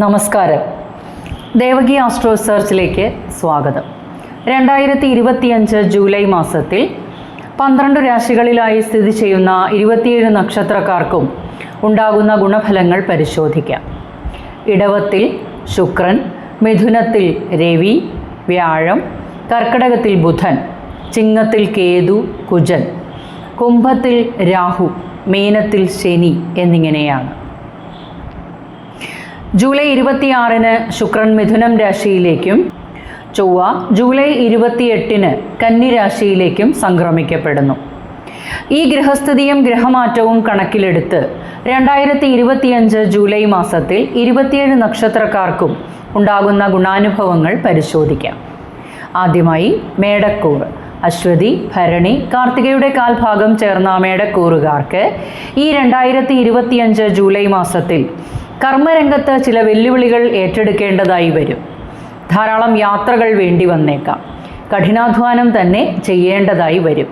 നമസ്കാരം. ദേവകി ആസ്ട്രോ സെർച്ചിലേക്ക് സ്വാഗതം. രണ്ടായിരത്തി ഇരുപത്തിയഞ്ച് ജൂലൈ മാസത്തിൽ പന്ത്രണ്ട് രാശികളിലായി സ്ഥിതി ചെയ്യുന്ന ഇരുപത്തിയേഴ് നക്ഷത്രക്കാർക്കും ഉണ്ടാകുന്ന ഗുണഫലങ്ങൾ പരിശോധിക്കാം. ഇടവത്തിൽ ശുക്രൻ മിഥുനത്തിൽ രവി വ്യാഴം കർക്കടകത്തിൽ ബുധൻ ചിങ്ങത്തിൽ കേതു കുജൻ കുംഭത്തിൽ രാഹു മീനത്തിൽ ശനി എന്നിങ്ങനെയാണ്. ജൂലൈ ഇരുപത്തിയാറിന് ശുക്രൻ മിഥുനം രാശിയിലേക്കും ചൊവ്വ ജൂലൈ ഇരുപത്തിയെട്ടിന് കന്നി രാശിയിലേക്കും സംക്രമിക്കപ്പെടുന്നു. ഈ ഗ്രഹസ്ഥിതിയും ഗ്രഹമാറ്റവും കണക്കിലെടുത്ത് രണ്ടായിരത്തി ഇരുപത്തിയഞ്ച് ജൂലൈ മാസത്തിൽ ഇരുപത്തിയേഴ് നക്ഷത്രക്കാർക്കും ഉണ്ടാകുന്ന ഗുണാനുഭവങ്ങൾ പരിശോധിക്കാം. ആദ്യമായി മേടക്കൂർ അശ്വതി ഭരണി കാർത്തികയുടെ കാൽഭാഗം ചേർന്ന മേടക്കൂറുകാർക്ക് ഈ രണ്ടായിരത്തി ഇരുപത്തിയഞ്ച് ജൂലൈ മാസത്തിൽ കർമ്മരംഗത്ത് ചില വെല്ലുവിളികൾ ഏറ്റെടുക്കേണ്ടതായി വരും. ധാരാളം യാത്രകൾ വേണ്ടി വന്നേക്കാം. കഠിനാധ്വാനം തന്നെ ചെയ്യേണ്ടതായി വരും.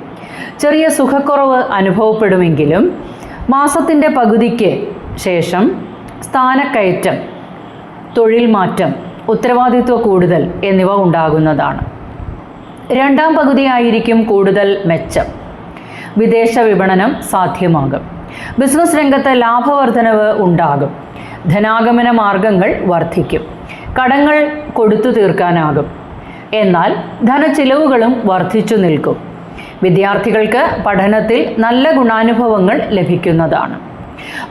ചെറിയ സുഖക്കുറവ് അനുഭവപ്പെടുമെങ്കിലും മാസത്തിന്റെ പകുതിക്ക് ശേഷം സ്ഥാനക്കയറ്റം തൊഴിൽ മാറ്റം ഉത്തരവാദിത്വ കൂടുതൽ എന്നിവ ഉണ്ടാകുന്നതാണ്. രണ്ടാം പകുതിയായിരിക്കും കൂടുതൽ മെച്ചം. വിദേശ വിപണനം സാധ്യമാകും. ബിസിനസ് രംഗത്ത് ലാഭവർധനവ് ഉണ്ടാകും. ധനാഗമന മാർഗങ്ങൾ വർദ്ധിക്കും കടങ്ങൾ കൊടുത്തു തീർക്കാനാകും. എന്നാൽ ധനച്ചിലവുകളും വർദ്ധിച്ചു നിൽക്കും. വിദ്യാർത്ഥികൾക്ക് പഠനത്തിൽ നല്ല ഗുണാനുഭവങ്ങൾ ലഭിക്കുന്നതാണ്.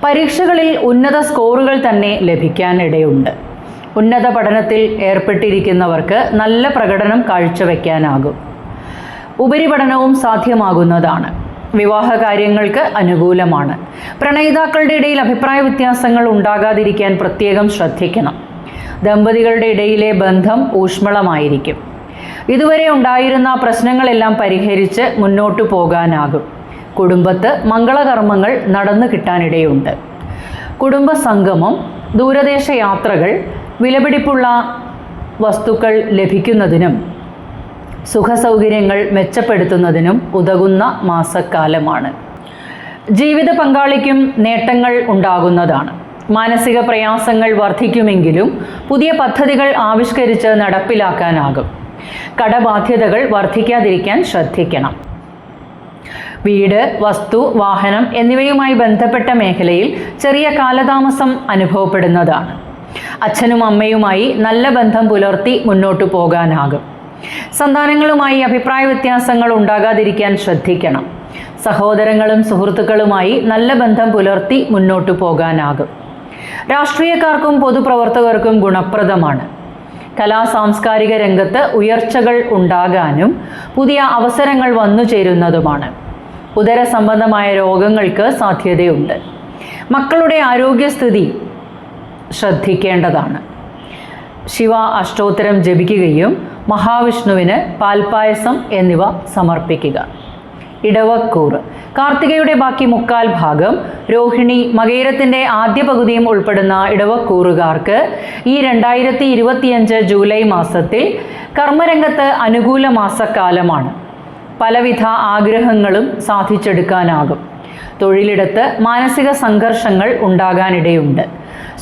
പരീക്ഷകളിൽ ഉന്നത സ്കോറുകൾ തന്നെ ലഭിക്കാനിടയുണ്ട്. ഉന്നത പഠനത്തിൽ ഏർപ്പെട്ടിരിക്കുന്നവർക്ക് നല്ല പ്രകടനം കാഴ്ചവെക്കാനാകും. ഉപരിപഠനവും സാധ്യമാകുന്നതാണ്. വിവാഹ കാര്യങ്ങൾക്ക് അനുകൂലമാണ്. പ്രണയിതാക്കളുടെ ഇടയിൽ അഭിപ്രായ വ്യത്യാസങ്ങൾ ഉണ്ടാകാതിരിക്കാൻ പ്രത്യേകം ശ്രദ്ധിക്കണം. ദമ്പതികളുടെ ഇടയിലെ ബന്ധം ഊഷ്മളമായിരിക്കും. ഇതുവരെ ഉണ്ടായിരുന്ന പ്രശ്നങ്ങളെല്ലാം പരിഹരിച്ച് മുന്നോട്ടു പോകാനാകും. കുടുംബത്ത് മംഗളകർമ്മങ്ങൾ നടന്നു കിട്ടാനിടയുണ്ട്. കുടുംബ സംഗമം ദൂരദേശ യാത്രകൾ വിലപിടിപ്പുള്ള വസ്തുക്കൾ ലഭിക്കുന്നതിനും സുഖസൗകര്യങ്ങൾ മെച്ചപ്പെടുത്തുന്നതിനും ഉതകുന്ന മാസക്കാലമാണ്. ജീവിത പങ്കാളിക്കും നേട്ടങ്ങൾ ഉണ്ടാകുന്നതാണ്. മാനസിക പ്രയാസങ്ങൾ വർദ്ധിക്കുമെങ്കിലും പുതിയ പദ്ധതികൾ ആവിഷ്കരിച്ച് നടപ്പിലാക്കാനാകും. കടബാധ്യതകൾ വർദ്ധിക്കാതിരിക്കാൻ ശ്രദ്ധിക്കണം. വീട് വസ്തു വാഹനം എന്നിവയുമായി ബന്ധപ്പെട്ട മേഖലയിൽ ചെറിയ കാലതാമസം അനുഭവപ്പെടുന്നതാണ്. അച്ഛനും അമ്മയുമായി നല്ല ബന്ധം പുലർത്തി മുന്നോട്ടു പോകാനാകും. സന്താനങ്ങളുമായി അഭിപ്രായ വ്യത്യാസങ്ങൾ ഉണ്ടാകാതിരിക്കാൻ ശ്രദ്ധിക്കണം. സഹോദരങ്ങളും സുഹൃത്തുക്കളുമായി നല്ല ബന്ധം പുലർത്തി മുന്നോട്ടു പോകാനാകും. രാഷ്ട്രീയക്കാർക്കും പൊതുപ്രവർത്തകർക്കും ഗുണപ്രദമാണ്. കലാ സാംസ്കാരിക രംഗത്ത് ഉയർച്ചകൾ ഉണ്ടാകാനും പുതിയ അവസരങ്ങൾ വന്നു ചേരുന്നതുമാണ്. ഉദര സംബന്ധമായ രോഗങ്ങൾക്ക് സാധ്യതയുണ്ട്. മക്കളുടെ ആരോഗ്യസ്ഥിതി ശ്രദ്ധിക്കേണ്ടതാണ്. ശിവ അഷ്ടോത്തരം ജപിക്കുകയും മഹാവിഷ്ണുവിന് പാൽപായസം എന്നിവ സമർപ്പിക്കുക. ഇടവക്കൂർ കാർത്തികയുടെ ബാക്കി മുക്കാൽ ഭാഗം രോഹിണി മകേരത്തിന്റെ ആദ്യ പകുതിയും ഉൾപ്പെടുന്ന ഇടവക്കൂറുകാർക്ക് ഈ രണ്ടായിരത്തി ഇരുപത്തിയഞ്ച് ജൂലൈ മാസത്തിൽ കർമ്മരംഗത്ത് അനുകൂല മാസക്കാലമാണ്. പലവിധ ആഗ്രഹങ്ങളും സാധിച്ചെടുക്കാനാകും. തൊഴിലിടത്ത് മാനസിക സംഘർഷങ്ങൾ ഉണ്ടാകാനിടയുണ്ട്.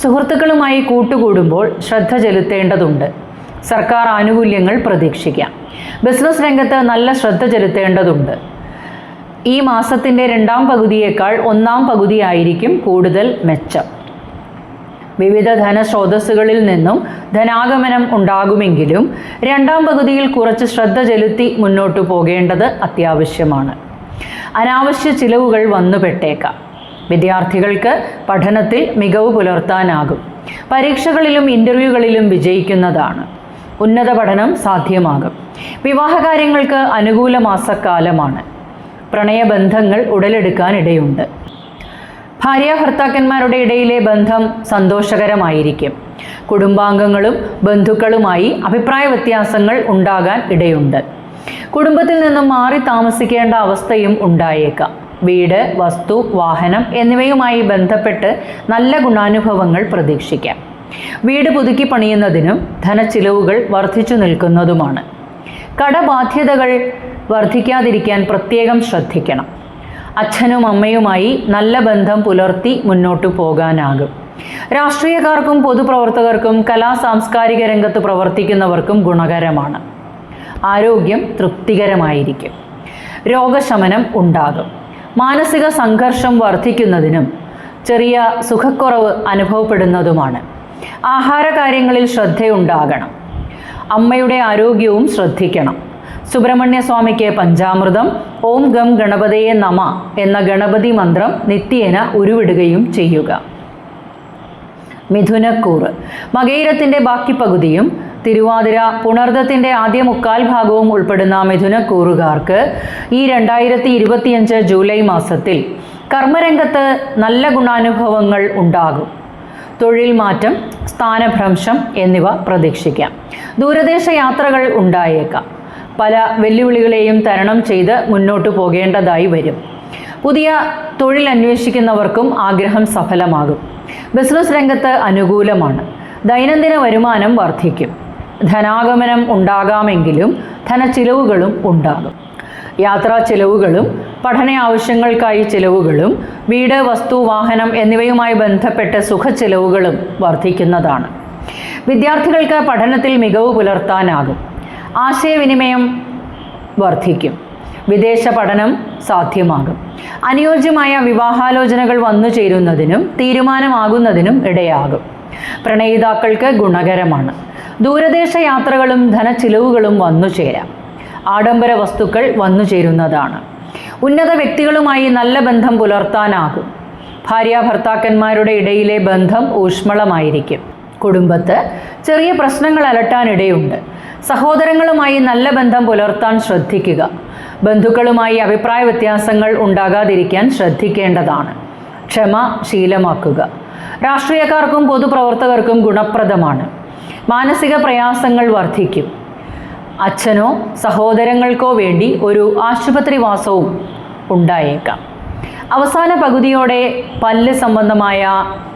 സുഹൃത്തുക്കളുമായി കൂട്ടുകൂടുമ്പോൾ ശ്രദ്ധ ചെലുത്തേണ്ടതുണ്ട്. സർക്കാർ ആനുകൂല്യങ്ങൾ പ്രതീക്ഷിക്കാം. ബിസിനസ് രംഗത്ത് നല്ല ശ്രദ്ധ ചെലുത്തേണ്ടതുണ്ട്. ഈ മാസത്തിന്റെ രണ്ടാം പകുതിയേക്കാൾ ഒന്നാം പകുതിയായിരിക്കും കൂടുതൽ മെച്ചം. വിവിധ ധനസ്രോതസ്സുകളിൽ നിന്നും ധനാഗമനം ഉണ്ടാകുമെങ്കിലും രണ്ടാം പകുതിയിൽ കുറച്ച് ശ്രദ്ധ ചെലുത്തി മുന്നോട്ടു പോകേണ്ടത് അത്യാവശ്യമാണ്. അനാവശ്യ ചിലവുകൾ വന്നുപെട്ടേക്കാം വിദ്യാർത്ഥികൾക്ക് പഠനത്തിൽ മികവ് പുലർത്താനാകും. പരീക്ഷകളിലും ഇന്റർവ്യൂകളിലും വിജയിക്കുന്നതാണ്. ഉന്നത പഠനം സാധ്യമാകും. വിവാഹകാര്യങ്ങൾക്ക് അനുകൂല മാസക്കാലമാണ് പ്രണയബന്ധങ്ങൾ ഉടലെടുക്കാൻ ഇടയുണ്ട് ഭാര്യ ഭർത്താക്കന്മാരുടെ ഇടയിലെ ബന്ധം സന്തോഷകരമായിരിക്കും. കുടുംബാംഗങ്ങളും ബന്ധുക്കളുമായി അഭിപ്രായ വ്യത്യാസങ്ങൾ ഉണ്ടാകാൻ ഇടയുണ്ട്. കുടുംബത്തിൽ നിന്നും മാറി താമസിക്കേണ്ട അവസ്ഥയും ഉണ്ടായേക്കാം. വീട് വസ്തു വാഹനം എന്നിവയുമായി ബന്ധപ്പെട്ട് നല്ല ഗുണാനുഭവങ്ങൾ പ്രതീക്ഷിക്കാം. വീട് പുതുക്കി പണിയുന്നതിനും ധനച്ചിലവുകൾ വർദ്ധിച്ചു നിൽക്കുന്നതുമാണ്. കടബാധ്യതകൾ വർദ്ധിക്കാതിരിക്കാൻ പ്രത്യേകം ശ്രദ്ധിക്കണം. അച്ഛനും അമ്മയുമായി നല്ല ബന്ധം പുലർത്തി മുന്നോട്ടു പോകാനാകും. രാഷ്ട്രീയക്കാർക്കും പൊതുപ്രവർത്തകർക്കും കലാ സാംസ്കാരിക രംഗത്ത് പ്രവർത്തിക്കുന്നവർക്കും ഗുണകരമാണ്. ആരോഗ്യം തൃപ്തികരമായിരിക്കും. രോഗശമനം ഉണ്ടാകും. മാനസിക സംഘർഷം വർദ്ധിക്കുന്നതിനും ചെറിയ സുഖക്കുറവ് അനുഭവപ്പെടുന്നതുമാണ്. ആഹാരകാര്യങ്ങളിൽ ശ്രദ്ധയുണ്ടാകണം. അമ്മയുടെ ആരോഗ്യവും ശ്രദ്ധിക്കണം. സുബ്രഹ്മണ്യ സ്വാമിക്ക് പഞ്ചാമൃതം ഓം ഗം ഗണപതയെ നമ എന്ന ഗണപതി മന്ത്രം നിത്യേന ഉരുവിടുകയും ചെയ്യുക. മിഥുനക്കൂറ് മകൈരത്തിന്റെ ബാക്കി പകുതിയും തിരുവാതിര പുണർദത്തിന്റെ ആദ്യ മുക്കാൽ ഭാഗവും ഉൾപ്പെടുന്ന മിഥുനക്കൂറുകാർക്ക് ഈ രണ്ടായിരത്തി ഇരുപത്തിയഞ്ച് ജൂലൈ മാസത്തിൽ കർമ്മരംഗത്ത് നല്ല ഗുണാനുഭവങ്ങൾ ഉണ്ടാകും. തൊഴിൽ മാറ്റം സ്ഥാനഭ്രംശം എന്നിവ പ്രതീക്ഷിക്കാം. ദൂരദേശ യാത്രകൾ ഉണ്ടായേക്കാം. പല വെല്ലുവിളികളെയും തരണം ചെയ്ത് മുന്നോട്ട് പോകേണ്ടതായി വരും. പുതിയ തൊഴിൽ അന്വേഷിക്കുന്നവർക്കും ആഗ്രഹം സഫലമാകും. ബിസിനസ് രംഗത്ത് അനുകൂലമാണ്. ദൈനംദിന വരുമാനം വർദ്ധിക്കും. ധനാഗമനം ഉണ്ടാകാമെങ്കിലും ധനച്ചിലവുകളും ഉണ്ടാകും. യാത്രാ ചെലവുകളും പഠന ആവശ്യങ്ങൾക്കായി ചെലവുകളും വീട് വസ്തു വാഹനം എന്നിവയുമായി ബന്ധപ്പെട്ട സുഖച്ചെലവുകളും വർദ്ധിക്കുന്നതാണ്. വിദ്യാർത്ഥികൾക്ക് പഠനത്തിൽ മികവ് പുലർത്താനാകും. ആശയവിനിമയം വർദ്ധിക്കും. വിദേശ പഠനം സാധ്യമാകും. അനുയോജ്യമായ വിവാഹാലോചനകൾ വന്നു ചേരുന്നതിനും തീരുമാനമാകുന്നതിനും ഇടയാകും. പ്രണയിതാക്കൾക്ക് ഗുണകരമാണ്. ദൂരദേശ യാത്രകളും ധനച്ചിലവുകളും വന്നു ചേരാം. ആഡംബര വസ്തുക്കൾ വന്നു ചേരുന്നതാണ്. ഉന്നത വ്യക്തികളുമായി നല്ല ബന്ധം പുലർത്താനാകും. ഭാര്യ ഭർത്താക്കന്മാരുടെ ഇടയിലെ ബന്ധം ഊഷ്മളമായിരിക്കും. കുടുംബത്ത് ചെറിയ പ്രശ്നങ്ങൾ അലട്ടാനിടയുണ്ട്. സഹോദരങ്ങളുമായി നല്ല ബന്ധം പുലർത്താൻ ശ്രദ്ധിക്കുക. ബന്ധുക്കളുമായി അഭിപ്രായ വ്യത്യാസങ്ങൾ ഉണ്ടാകാതിരിക്കാൻ ശ്രദ്ധിക്കേണ്ടതാണ്. ക്ഷമ ശീലമാക്കുക. രാഷ്ട്രീയക്കാർക്കും പൊതുപ്രവർത്തകർക്കും ഗുണപ്രദമാണ്. മാനസിക പ്രയാസങ്ങൾ വർദ്ധിക്കും. അച്ഛനോ സഹോദരങ്ങൾക്കോ വേണ്ടി ഒരു ആശുപത്രിവാസവും ഉണ്ടായേക്കാം. അവസാന പകുതിയോടെ പല്ല് സംബന്ധമായ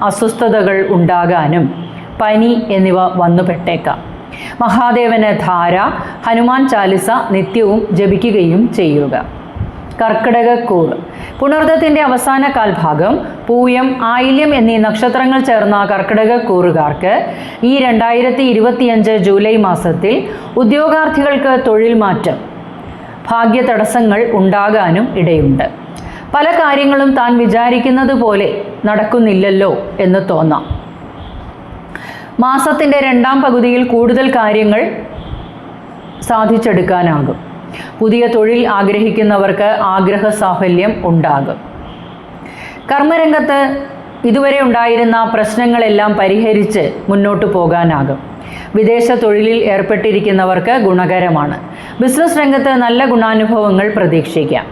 അസ്വസ്ഥതകൾ ഉണ്ടാകാനും പനി എന്നിവ വന്നുപെട്ടേക്കാം. മഹാദേവന് ധാര ഹനുമാൻ ചാലിസ നിത്യവും ജപിക്കുകയും ചെയ്യുക. കർക്കിടകക്കൂർ. പുണർദത്തിന്റെ അവസാന കാൽഭാഗം പൂയം ആയില്യം എന്നീ നക്ഷത്രങ്ങൾ ചേർന്ന കർക്കിടകക്കൂറുകാർക്ക് ഈ രണ്ടായിരത്തി ഇരുപത്തിയഞ്ച് ജൂലൈ മാസത്തിൽ ഉദ്യോഗാർത്ഥികൾക്ക് തൊഴിൽ മാറ്റം ഭാഗ്യ തടസ്സങ്ങൾ ഉണ്ടാകാനും ഇടയുണ്ട്. പല കാര്യങ്ങളും താൻ വിചാരിക്കുന്നത് പോലെ നടക്കുന്നില്ലല്ലോ എന്ന് തോന്നാം. മാസത്തിന്റെ രണ്ടാം പകുതിയിൽ കൂടുതൽ കാര്യങ്ങൾ സാധിച്ചെടുക്കാനാകും. പുതിയ തൊഴിൽ ആഗ്രഹിക്കുന്നവർക്ക് ആഗ്രഹ സാഫല്യം ഉണ്ടാകും. കർമ്മരംഗത്ത് ഇതുവരെ ഉണ്ടായിരുന്ന പ്രശ്നങ്ങളെല്ലാം പരിഹരിച്ച് മുന്നോട്ട് പോകാനാകും. വിദേശ തൊഴിലിൽ ഏർപ്പെട്ടിരിക്കുന്നവർക്ക് ഗുണകരമാണ്. ബിസിനസ് രംഗത്ത് നല്ല ഗുണാനുഭവങ്ങൾ പ്രതീക്ഷിക്കാം.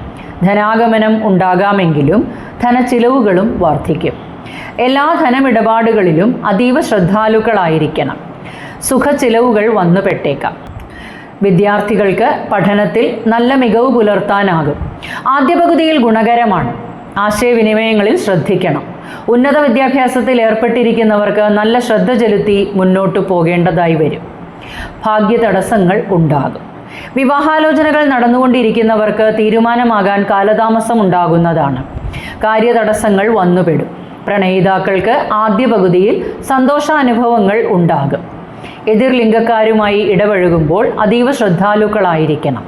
ധനാഗമനം ഉണ്ടാകാമെങ്കിലും ധനച്ചിലവുകളും വർദ്ധിക്കും. എല്ലാ ധനമിടപാടുകളിലും അതീവ ശ്രദ്ധാലുക്കളായിരിക്കണം. സുഖ ചിലവുകൾ വന്നുപെട്ടേക്കാം. വിദ്യാർത്ഥികൾക്ക് പഠനത്തിൽ നല്ല മികവ് പുലർത്താനാകും. ആദ്യ പകുതിയിൽ ഗുണകരമാണ്. ആശയവിനിമയങ്ങളിൽ ശ്രദ്ധിക്കണം. ഉന്നത വിദ്യാഭ്യാസത്തിൽ ഏർപ്പെട്ടിരിക്കുന്നവർക്ക് നല്ല ശ്രദ്ധ ചെലുത്തി മുന്നോട്ട് പോകേണ്ടതായി വരും. ഭാഗ്യ തടസ്സങ്ങൾ ഉണ്ടാകും. വിവാഹാലോചനകൾ നടന്നുകൊണ്ടിരിക്കുന്നവർക്ക് തീരുമാനമാകാൻ കാലതാമസം ഉണ്ടാകുന്നതാണ്. കാര്യതടസ്സങ്ങൾ വന്നുപെടും. പ്രണയിതാക്കൾക്ക് ആദ്യ പകുതിയിൽ സന്തോഷാനുഭവങ്ങൾ ഉണ്ടാകും. എതിർ ലിംഗക്കാരുമായി ഇടപഴകുമ്പോൾ അതീവ ശ്രദ്ധാലുക്കളായിരിക്കണം.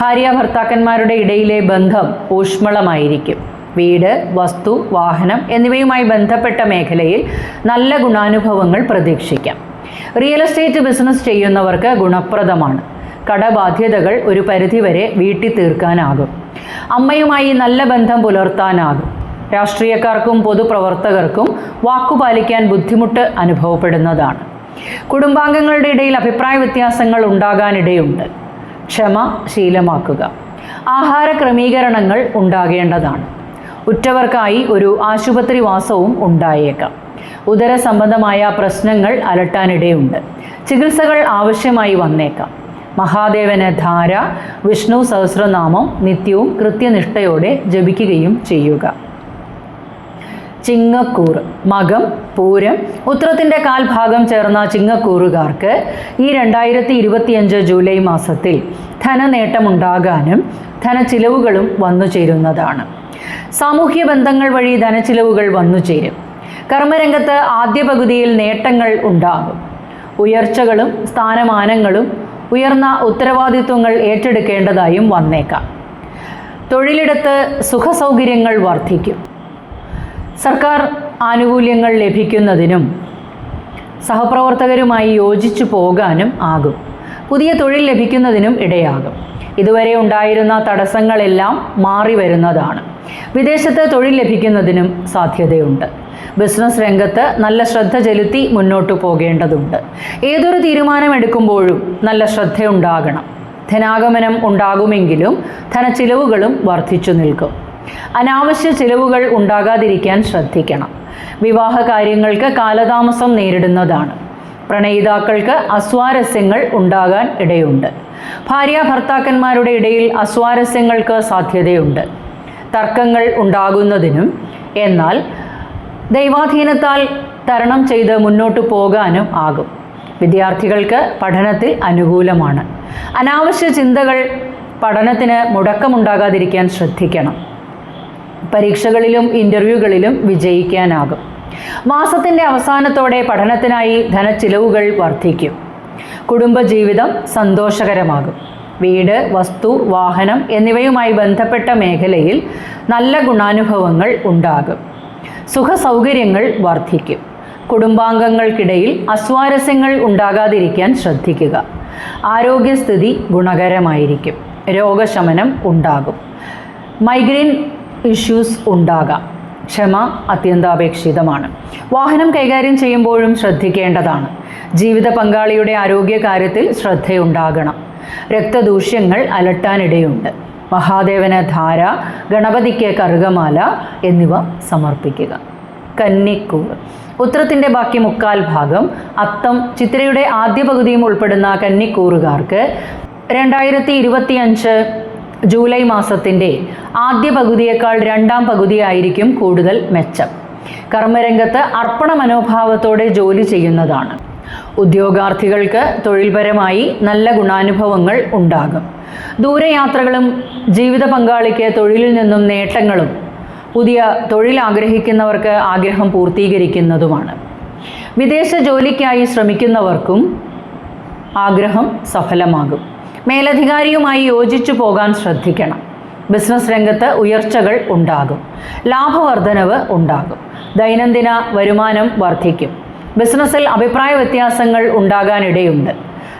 ഭാര്യ ഭർത്താക്കന്മാരുടെ ഇടയിലെ ബന്ധം ഊഷ്മളമായിരിക്കും. വീട് വസ്തു വാഹനം എന്നിവയുമായി ബന്ധപ്പെട്ട മേഖലയിൽ നല്ല ഗുണാനുഭവങ്ങൾ പ്രതീക്ഷിക്കാം. റിയൽ എസ്റ്റേറ്റ് ബിസിനസ് ചെയ്യുന്നവർക്ക് ഗുണപ്രദമാണ്. കടബാധ്യതകൾ ഒരു പരിധിവരെ വീട്ടി തീർക്കാനാകും അമ്മയുമായി നല്ല ബന്ധം പുലർത്താനാകും. രാഷ്ട്രീയക്കാർക്കും പൊതുപ്രവർത്തകർക്കും വാക്കുപാലിക്കാൻ ബുദ്ധിമുട്ട് അനുഭവപ്പെടുന്നതാണ്. കുടുംബാംഗങ്ങളുടെ ഇടയിൽ അഭിപ്രായ വ്യത്യാസങ്ങൾ ഉണ്ടാകാനിടയുണ്ട്. ക്ഷമ ശീലമാക്കുക. ആഹാര ക്രമീകരണങ്ങൾ ഉണ്ടാകേണ്ടതാണ്. ഉറ്റവർക്കായി ഒരു ആശുപത്രി വാസവും ഉണ്ടായേക്കാം. ഉദര സംബന്ധമായ പ്രശ്നങ്ങൾ അലട്ടാനിടയുണ്ട്. ചികിത്സകൾ ആവശ്യമായി വന്നേക്കാം. മഹാദേവന് ധാര വിഷ്ണു സഹസ്രനാമം നിത്യവും കൃത്യനിഷ്ഠയോടെ ജപിക്കുകയും ചെയ്യുക. ചിങ്ങക്കൂർ. മകം പൂരം ഉത്രത്തിന്റെ കാൽഭാഗം ചേർന്ന ചിങ്ങക്കൂറുകാർക്ക് ഈ രണ്ടായിരത്തി ഇരുപത്തിയഞ്ച് ജൂലൈ മാസത്തിൽ ധനനേട്ടമുണ്ടാകാനും ധനച്ചിലവുകളും വന്നു ചേരുന്നതാണ്. സാമൂഹ്യ ബന്ധങ്ങൾ വഴി ധനച്ചിലവുകൾ വന്നു ചേരും. കർമ്മരംഗത്ത് ആദ്യ പകുതിയിൽ നേട്ടങ്ങൾ ഉണ്ടാകും. ഉയർച്ചകളും സ്ഥാനമാനങ്ങളും ഉയർന്ന ഉത്തരവാദിത്വങ്ങൾ ഏറ്റെടുക്കേണ്ടതായും വന്നേക്കാം. തൊഴിലിടത്ത് സുഖസൗകര്യങ്ങൾ വർദ്ധിക്കും. സർക്കാർ ആനുകൂല്യങ്ങൾ ലഭിക്കുന്നതിനും സഹപ്രവർത്തകരുമായി യോജിച്ചു പോകാനും ആകും. പുതിയ തൊഴിൽ ലഭിക്കുന്നതിനും ഇടയാകും. ഇതുവരെ ഉണ്ടായിരുന്ന തടസ്സങ്ങളെല്ലാം മാറി വരുന്നതാണ് വിദേശത്ത് തൊഴിൽ ലഭിക്കുന്നതിനും സാധ്യതയുണ്ട്. ബിസിനസ് രംഗത്ത് നല്ല ശ്രദ്ധ ചെലുത്തി മുന്നോട്ടു പോകേണ്ടതുണ്ട്. ഏതൊരു തീരുമാനമെടുക്കുമ്പോഴും നല്ല ശ്രദ്ധയുണ്ടാകണം. ധനാഗമനം ഉണ്ടാകുമെങ്കിലും ധനച്ചിലവുകളും വർദ്ധിച്ചു നിൽക്കും. അനാവശ്യ ചിലവുകൾ ഉണ്ടാകാതിരിക്കാൻ ശ്രദ്ധിക്കണം. വിവാഹ കാര്യങ്ങൾക്ക് കാലതാമസം നേരിടുന്നതാണ്. പ്രണയിതാക്കൾക്ക് അസ്വാരസ്യങ്ങൾ ഉണ്ടാകാൻ ഇടയുണ്ട്. ഭാര്യ ഭർത്താക്കന്മാരുടെ ഇടയിൽ അസ്വാരസ്യങ്ങൾക്ക് സാധ്യതയുണ്ട്. തർക്കങ്ങൾ ഉണ്ടാകുന്നതിനും എന്നാൽ ദൈവാധീനത്താൽ തരണം ചെയ്ത് മുന്നോട്ട് പോകാനും ആകും. വിദ്യാർത്ഥികൾക്ക് പഠനത്തിൽ അനുകൂലമാണ്. അനാവശ്യ ചിന്തകൾ പഠനത്തിന് മുടക്കമുണ്ടാകാതിരിക്കാൻ ശ്രദ്ധിക്കണം. പരീക്ഷകളിലും ഇന്റർവ്യൂകളിലും വിജയിക്കാനാകും. മാസത്തിന്റെ അവസാനത്തോടെ പഠനത്തിനായി ധനച്ചിലവുകൾ വർദ്ധിക്കും. കുടുംബജീവിതം സന്തോഷകരമാകും. വീട് വസ്തു വാഹനം എന്നിവയുമായി ബന്ധപ്പെട്ട മേഖലയിൽ നല്ല ഗുണാനുഭവങ്ങൾ ഉണ്ടാകും. സുഖസൗകര്യങ്ങൾ വർദ്ധിക്കും. കുടുംബാംഗങ്ങൾക്കിടയിൽ അസ്വാരസ്യങ്ങൾ ഉണ്ടാകാതിരിക്കാൻ ശ്രദ്ധിക്കുക. ആരോഗ്യസ്ഥിതി ഗുണകരമായിരിക്കും. രോഗശമനം ഉണ്ടാകും. മൈഗ്രെയിൻ ഇഷ്യൂസ് ഉണ്ടാകാം. ക്ഷമ അത്യന്താപേക്ഷിതമാണ്. വാഹനം കൈകാര്യം ചെയ്യുമ്പോഴും ശ്രദ്ധിക്കേണ്ടതാണ്. ജീവിത പങ്കാളിയുടെ ആരോഗ്യകാര്യത്തിൽ ശ്രദ്ധയുണ്ടാകണം. രക്തദൂഷ്യങ്ങൾ അലട്ടാനിടയുണ്ട്. മഹാദേവന് ധാര ഗണപതിക്ക് കറുകമാല എന്നിവ സമർപ്പിക്കുക. കന്നിക്കൂർ. ഉത്തരത്തിന്റെ ബാക്കി മുക്കാൽ ഭാഗം അത്തം ചിത്രയുടെ ആദ്യ പകുതിയും ഉൾപ്പെടുന്ന കന്നിക്കൂറുകാർക്ക് രണ്ടായിരത്തി ഇരുപത്തിയഞ്ച് ജൂലൈ മാസത്തിന്റെ ആദ്യ പകുതിയേക്കാൾ രണ്ടാം പകുതിയായിരിക്കും കൂടുതൽ മെച്ചം. കർമ്മരംഗത്ത് അർപ്പണ മനോഭാവത്തോടെ ജോലി ചെയ്യുന്നതാണ്. ഉദ്യോഗാർത്ഥികൾക്ക് തൊഴിൽപരമായി നല്ല ഗുണാനുഭവങ്ങൾ ഉണ്ടാകും. ദൂരയാത്രകളും ജീവിത പങ്കാളിക്ക് തൊഴിലിൽ നിന്നും നേട്ടങ്ങളും പുതിയ തൊഴിൽ ആഗ്രഹിക്കുന്നവർക്ക് ആഗ്രഹം പൂർത്തീകരിക്കുന്നതുമാണ്. വിദേശ ജോലിക്കായി ശ്രമിക്കുന്നവർക്കും ആഗ്രഹം സഫലമാകും. മേലധികാരിയുമായി യോജിച്ചു പോകാൻ ശ്രദ്ധിക്കണം. ബിസിനസ് രംഗത്ത് ഉയർച്ചകൾ ഉണ്ടാകും. ലാഭവർധനവ് ഉണ്ടാകും. ദൈനംദിന വരുമാനം വർദ്ധിക്കും. ബിസിനസ്സിൽ അഭിപ്രായ വ്യത്യാസങ്ങൾ ഉണ്ടാകാനിടയുണ്ട്.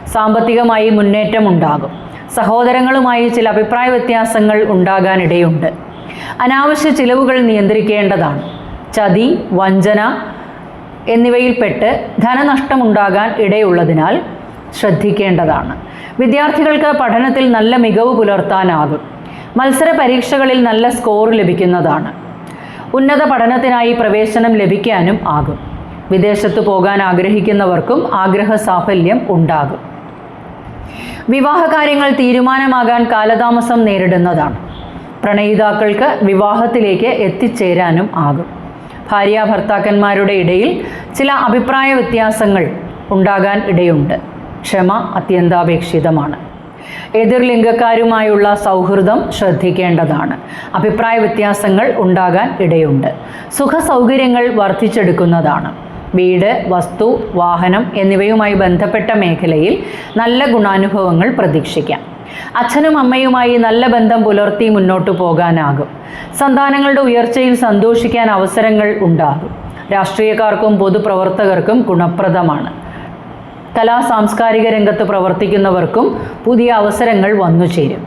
സാമ്പത്തികമായി മുന്നേറ്റം ഉണ്ടാകും. സഹോദരങ്ങളുമായി ചില അഭിപ്രായ വ്യത്യാസങ്ങൾ ഉണ്ടാകാനിടയുണ്ട്. അനാവശ്യ ചിലവുകൾ നിയന്ത്രിക്കേണ്ടതാണ്. ചതി വഞ്ചന എന്നിവയിൽപ്പെട്ട് ധനനഷ്ടമുണ്ടാകാൻ ഇടയുള്ളതിനാൽ ശ്രദ്ധിക്കേണ്ടതാണ്. വിദ്യാർത്ഥികൾക്ക് പഠനത്തിൽ നല്ല മികവ് പുലർത്താനാകും. മത്സര പരീക്ഷകളിൽ നല്ല സ്കോർ ലഭിക്കുന്നതാണ്. ഉന്നത പഠനത്തിനായി പ്രവേശനം ലഭിക്കാനും ആകും. വിദേശത്ത് പോകാൻ ആഗ്രഹിക്കുന്നവർക്കും ആഗ്രഹ സാഫല്യം ഉണ്ടാകും. വിവാഹകാര്യങ്ങൾ തീരുമാനമാകാൻ കാലതാമസം നേരിടുന്നതാണ്. പ്രണയിതാക്കൾക്ക് വിവാഹത്തിലേക്ക് എത്തിച്ചേരാനും ആകും. ഭാര്യ ഭർത്താക്കന്മാരുടെ ഇടയിൽ ചില അഭിപ്രായ വ്യത്യാസങ്ങൾ ഉണ്ടാകാൻ ഇടയുണ്ട്. ക്ഷമ അത്യന്താപേക്ഷിതമാണ്. എതിർ ലിംഗക്കാരുമായുള്ള സൗഹൃദം ശ്രദ്ധിക്കേണ്ടതാണ്. അഭിപ്രായ വ്യത്യാസങ്ങൾ ഉണ്ടാകാൻ ഇടയുണ്ട്. സുഖ സൗകര്യങ്ങൾ വർദ്ധിച്ചെടുക്കുന്നതാണ്. വീട് വസ്തു വാഹനം എന്നിവയുമായി ബന്ധപ്പെട്ട മേഖലയിൽ നല്ല ഗുണാനുഭവങ്ങൾ പ്രതീക്ഷിക്കാം. അച്ഛനും അമ്മയുമായി നല്ല ബന്ധം പുലർത്തി മുന്നോട്ടു പോകാനാകും. സന്താനങ്ങളുടെ ഉയർച്ചയിൽ സന്തോഷിക്കാൻ അവസരങ്ങൾ ഉണ്ടാകും. രാഷ്ട്രീയക്കാർക്കും പൊതുപ്രവർത്തകർക്കും ഗുണപ്രദമാണ്. കലാ സാംസ്കാരിക രംഗത്ത് പ്രവർത്തിക്കുന്നവർക്കും പുതിയ അവസരങ്ങൾ വന്നു ചേരും.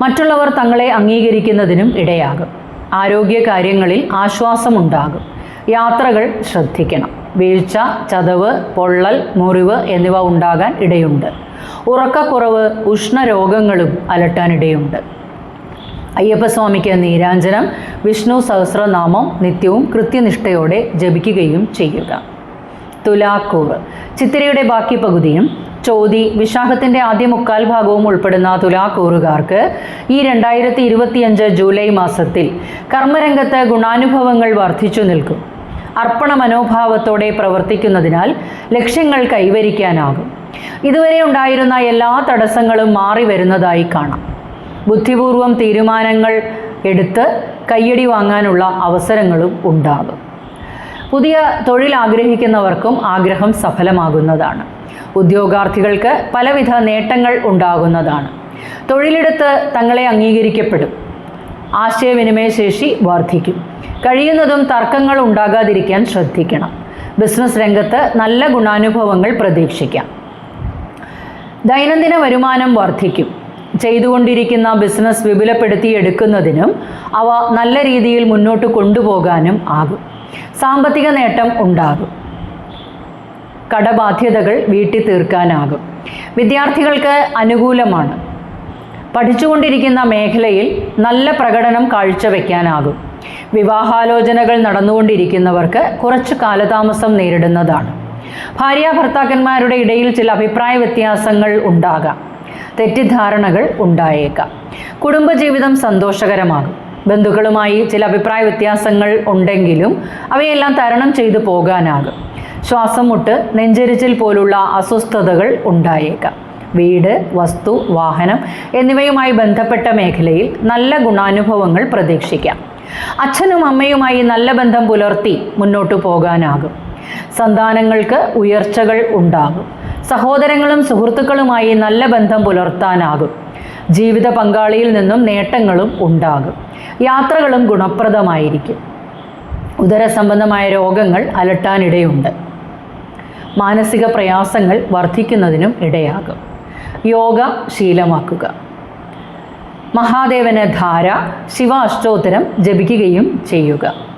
മറ്റുള്ളവർ തങ്ങളെ അംഗീകരിക്കുന്നതിനും ഇടയാകും. ആരോഗ്യ കാര്യങ്ങളിൽ ആശ്വാസമുണ്ടാകും. യാത്രകൾ ശ്രദ്ധിക്കണം. വീഴ്ച ചതവ് പൊള്ളൽ മുറിവ് എന്നിവ ഉണ്ടാകാൻ ഇടയുണ്ട്. ഉറക്കക്കുറവ് ഉഷ്ണരോഗങ്ങളും അലട്ടാനിടയുണ്ട്. അയ്യപ്പസ്വാമിക്ക് നീരാഞ്ജനം വിഷ്ണു സഹസ്രനാമം നിത്യവും കൃത്യനിഷ്ഠയോടെ ജപിക്കുകയും ചെയ്യുക. തുലാക്കൂർ. ചിത്തിരയുടെ ബാക്കി പകുതിയും ചോതി വിശാഖത്തിന്റെ ആദ്യ മുക്കാൽ ഭാഗവും ഉൾപ്പെടുന്ന തുലാക്കൂറുകാർക്ക് ഈ രണ്ടായിരത്തി ഇരുപത്തിയഞ്ച് ജൂലൈ മാസത്തിൽ കർമ്മരംഗത്ത് ഗുണാനുഭവങ്ങൾ വർദ്ധിച്ചു നിൽക്കും. അർപ്പണ മനോഭാവത്തോടെ പ്രവർത്തിക്കുന്നതിനാൽ ലക്ഷ്യങ്ങൾ കൈവരിക്കാനാകും. ഇതുവരെ ഉണ്ടായിരുന്ന എല്ലാ തടസ്സങ്ങളും മാറി വരുന്നതായി കാണാം. ബുദ്ധിപൂർവം തീരുമാനങ്ങൾ എടുത്ത് കയ്യടി വാങ്ങാനുള്ള അവസരങ്ങളും ഉണ്ടാകും. പുതിയ തൊഴിൽ ആഗ്രഹിക്കുന്നവർക്കും ആഗ്രഹം സഫലമാകുന്നതാണ്. ഉദ്യോഗാർത്ഥികൾക്ക് പലവിധ നേട്ടങ്ങൾ ഉണ്ടാകുന്നതാണ്. തൊഴിലിടത്ത് തങ്ങളെ അംഗീകരിക്കപ്പെടും. ആശയവിനിമയ ശേഷി വർദ്ധിക്കും. കഴിയുന്നതും തർക്കങ്ങൾ ഉണ്ടാകാതിരിക്കാൻ ശ്രദ്ധിക്കണം. ബിസിനസ് രംഗത്ത് നല്ല ഗുണാനുഭവങ്ങൾ പ്രതീക്ഷിക്കാം. ദൈനംദിന വരുമാനം വർദ്ധിക്കും. ചെയ്തുകൊണ്ടിരിക്കുന്ന ബിസിനസ് വിപുലപ്പെടുത്തിയെടുക്കുന്നതിനും അവ നല്ല രീതിയിൽ മുന്നോട്ട് കൊണ്ടുപോകാനും ആകും. സാമ്പത്തിക നേട്ടം ഉണ്ടാകും. കടബാധ്യതകൾ വീട്ടി തീർക്കാനാകും വിദ്യാർത്ഥികൾക്ക് അനുകൂലമാണ്. പഠിച്ചുകൊണ്ടിരിക്കുന്ന മേഖലയിൽ നല്ല പ്രകടനം കാഴ്ചവെക്കാനാകും. വിവാഹാലോചനകൾ നടന്നുകൊണ്ടിരിക്കുന്നവർക്ക് കുറച്ച് കാലതാമസം നേരിടുന്നതാണ്. ഭാര്യ ഭർത്താക്കന്മാരുടെ ഇടയിൽ ചില അഭിപ്രായ വ്യത്യാസങ്ങൾ ഉണ്ടാകാം. തെറ്റിദ്ധാരണകൾ ഉണ്ടായേക്കാം. കുടുംബജീവിതം സന്തോഷകരമാകും. ബന്ധുക്കളുമായി ചില അഭിപ്രായ വ്യത്യാസങ്ങൾ ഉണ്ടെങ്കിലും അവയെല്ലാം തരണം ചെയ്തു പോകാനാകും. ശ്വാസം മുട്ട് നെഞ്ചരിച്ചിൽ പോലുള്ള അസ്വസ്ഥതകൾ ഉണ്ടായേക്കാം. വീട് വസ്തു വാഹനം എന്നിവയുമായി ബന്ധപ്പെട്ട മേഖലയിൽ നല്ല ഗുണാനുഭവങ്ങൾ പ്രതീക്ഷിക്കാം. അച്ഛനും അമ്മയുമായി നല്ല ബന്ധം പുലർത്തി മുന്നോട്ടു പോകാനാകും. സന്താനങ്ങൾക്ക് ഉയർച്ചകൾ ഉണ്ടാകും. സഹോദരങ്ങളും സുഹൃത്തുക്കളുമായി നല്ല ബന്ധം പുലർത്താനാകും. ജീവിത പങ്കാളിയിൽ നിന്നും നേട്ടങ്ങളും ഉണ്ടാകും. യാത്രകളും ഗുണപ്രദമായിരിക്കും. ഉദരസംബന്ധമായ രോഗങ്ങൾ അലട്ടാനിടയുണ്ട്. മാനസിക പ്രയാസങ്ങൾ വർദ്ധിക്കുന്നതിനും ഇടയാകും. യോഗ ശീലമാക്കുക. മഹാദേവന് ധാര ശിവ അഷ്ടോത്തരം ജപിക്കുകയും ചെയ്യുക.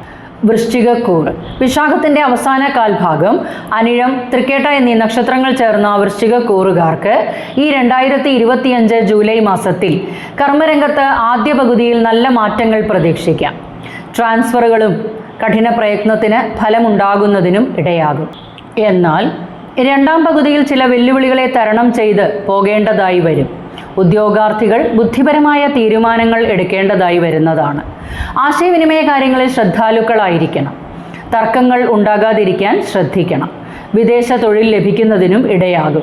വൃശ്ചികക്കൂറ് വിശാഖത്തിന്റെ അവസാന കാൽഭാഗം അനിഴം തൃക്കേട്ട എന്നീ നക്ഷത്രങ്ങൾ ചേർന്ന വൃശ്ചികക്കൂറുകാർക്ക് ഈ രണ്ടായിരത്തി ഇരുപത്തിയഞ്ച് ജൂലൈ മാസത്തിൽ കർമ്മരംഗത്ത് ആദ്യ പകുതിയിൽ നല്ല മാറ്റങ്ങൾ പ്രതീക്ഷിക്കാം. ട്രാൻസ്ഫറുകളും കഠിന പ്രയത്നത്തിന് ഫലമുണ്ടാകുന്നതിനും ഇടയാകും. എന്നാൽ രണ്ടാം പകുതിയിൽ ചില വെല്ലുവിളികളെ തരണം ചെയ്ത് പോകേണ്ടതായി വരും. ഉദ്യോഗാർത്ഥികൾ ബുദ്ധിപരമായ തീരുമാനങ്ങൾ എടുക്കേണ്ടതായി വരുന്നതാണ്. ആശയവിനിമയ കാര്യങ്ങളിൽ ശ്രദ്ധാലുക്കളായിരിക്കണം. തർക്കങ്ങൾ ഉണ്ടാകാതിരിക്കാൻ ശ്രദ്ധിക്കണം. വിദേശ തൊഴിൽ ലഭിക്കുന്നതിനും ഇടയാകും.